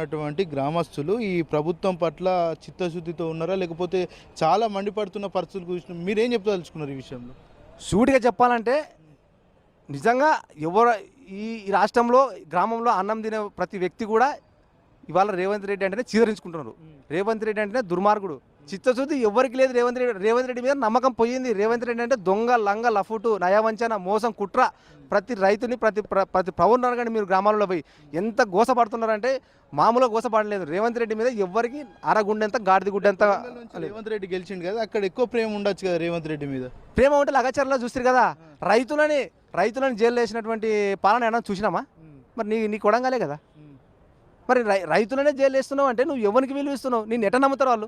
ఉన్నటువంటి గ్రామస్తులు ఈ ప్రభుత్వం పట్ల చిత్తశుద్ధితో ఉన్నారా? లేకపోతే చాలా మండిపడుతున్న పరిస్థితులు చూసిన మీరేం చెప్తలుచుకున్నారు ఈ విషయంలో? సూటిగా చెప్పాలంటే నిజంగా ఎవరు ఈ ఈ రాష్ట్రంలో గ్రామంలో అన్నం తినే ప్రతి వ్యక్తి కూడా ఇవాళ రేవంత్ రెడ్డి అంటేనే చీదరించుకుంటున్నారు. రేవంత్ రెడ్డి అంటేనే దుర్మార్గుడు. చిత్తశుద్ధి ఎవరికి లేదు రేవంత్ రెడ్డి రేవంత్ రెడ్డి మీద నమ్మకం పోయింది. రేవంత్ రెడ్డి అంటే దొంగ లంగ లఫుటు నయవంచన మోసం కుట్ర ప్రతి రైతుని ప్రతి ప్ర- ప్రతి పౌరున్నారు కానీ మీరు గ్రామాలలో పోయి ఎంత గోసపడుతున్నారంటే మామూలుగా గోసపడలేదు. రేవంత్ రెడ్డి మీద ఎవరికి అరగుండెంత గాడిద గుడ్డెంత రేవంత్ రెడ్డి గెలిచిండు కదా అక్కడ ఎక్కువ ప్రేమ ఉండొచ్చు కదా రేవంత్ రెడ్డి మీద? ప్రేమ ఉంటే లగచర్లో చూస్తారు కదా. రైతులని రైతులను జైలు వేసినటువంటి పాలన ఏమన్నా చూసినామా? మరి నీ నీ కొడంగాలే కదా. మరి రై రైతులనే జైలు వేస్తున్నావు అంటే నువ్వు ఎవరికి విలువ ఇస్తున్నావు నేను ఎట్ట నమ్ముతారు వాళ్ళు?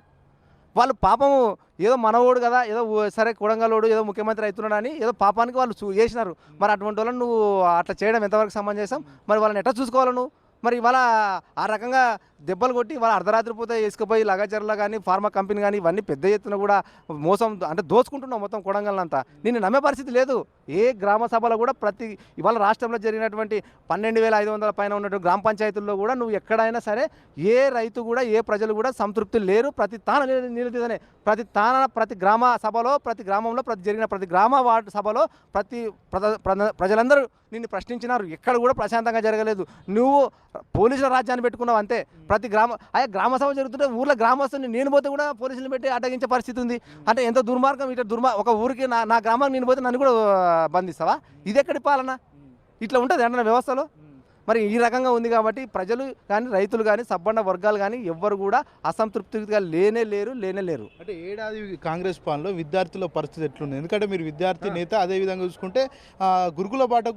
వాళ్ళు పాపము ఏదో మనవోడు కదా ఏదో సరే కొడంగలోడు ఏదో ముఖ్యమంత్రి అవుతున్నాడు అని ఏదో పాపానికి వాళ్ళు చూ- చేసినారు. మరి అటువంటి వాళ్ళని నువ్వు అట్లా చేయడం ఎంతవరకు సమంజసం? మరి వాళ్ళని ఎట్లా చూసుకోవాలి నువ్వు? మరి ఇవాళ ఆ రకంగా దెబ్బలు కొట్టి వాళ్ళ అర్ధరాత్రి పోతే వేసుకుపోయి లగాచర్ల కానీ ఫార్మా కంపెనీ కానీ ఇవన్నీ పెద్ద ఎత్తున కూడా మోసం అంటే దోసుకుంటున్నావు మొత్తం కొడంగల్నంతా. నిన్ను నమ్మే పరిస్థితి లేదు. ఏ గ్రామ సభలో కూడా ప్రతి ఇవాళ రాష్ట్రంలో జరిగినటువంటి పన్నెండు వేల ఐదు వందల పైన ఉన్నటువంటి గ్రామ పంచాయతీల్లో కూడా నువ్వు ఎక్కడైనా సరే ఏ రైతు కూడా ఏ ప్రజలు కూడా సంతృప్తి లేరు. ప్రతి తాన నిల- నిలదీదనే. ప్రతి తాన ప్రతి గ్రామ సభలో ప్రతి గ్రామంలో ప్రతి జరిగిన ప్రతి గ్రామ వార్డు సభలో ప్రతి ప్రజలందరూ నిన్ను ప్రశ్నించినారు. ఎక్కడ కూడా ప్రశాంతంగా జరగలేదు. నువ్వు పోలీసుల రాజ్యాన్ని పెట్టుకున్నావు అంతే. ప్రతి గ్రామ అయ్యా గ్రామ సభ జరుగుతుంటే ఊర్లో గ్రామస్తుని నేను పోతే కూడా పోలీసులు పెట్టి అడ్డగించే పరిస్థితి ఉంది. అంటే ఎంత దుర్మార్గం ఇట్లా దుర్మా ఒక ఊరికి నా నా గ్రామానికి నేను పోతే నన్ను కూడా బంధిస్తావా? ఇది ఎక్కడి పాలన? ఇట్లా ఉంటుంది అన్న వ్యవస్థలో? మరి ఈ రకంగా ఉంది కాబట్టి ప్రజలు కానీ రైతులు కానీ సబ్బండ వర్గాలు కానీ ఎవ్వరు కూడా అసంతృప్తిగా లేనే లేరు లేనే లేరు. అంటే ఏడాది కాంగ్రెస్ పాలనలో విద్యార్థుల పరిస్థితి ఎట్లుంది? ఎందుకంటే మీరు విద్యార్థి నేత అదే విధంగా చూసుకుంటే గురుకుల బాట కూడా